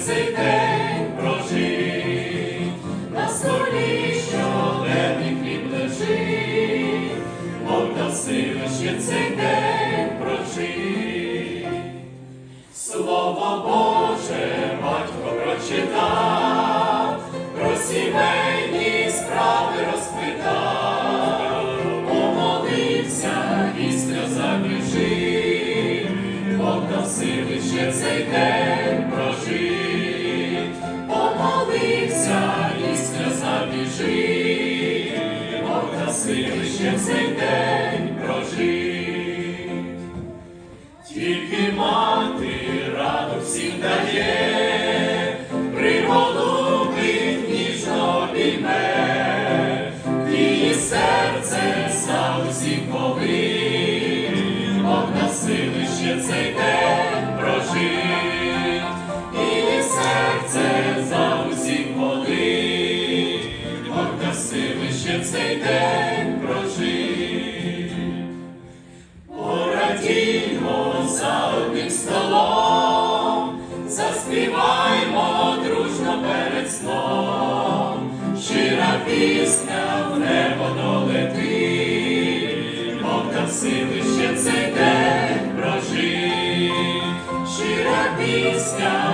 цей день прожить, на столі щоденний хліб лежить, Бог дав сили ще цей день прожить. Слово Боже, батько прочитай. Помолився і сльоза Бог дав сили ще цей день прожить. Тільки мати раду всім дає, приголубить ніжно обійме, її серце за усіх болить, Бог на сили ще цей день цей день прожить. Порадімо за одним столом, заспіваймо дружно перед сном, щира пісня в небо долетить, Бог дав сили ще цей день прожить, щира пісня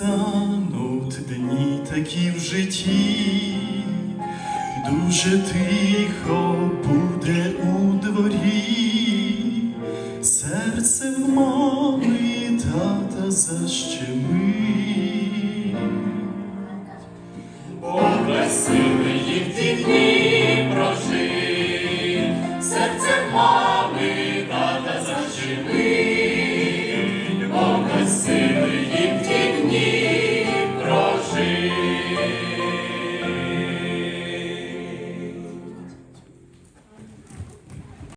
Та настануть дні такі в житті, дуже тихо буде у дворі, серце в мами тата защемить. Облесили їх дні,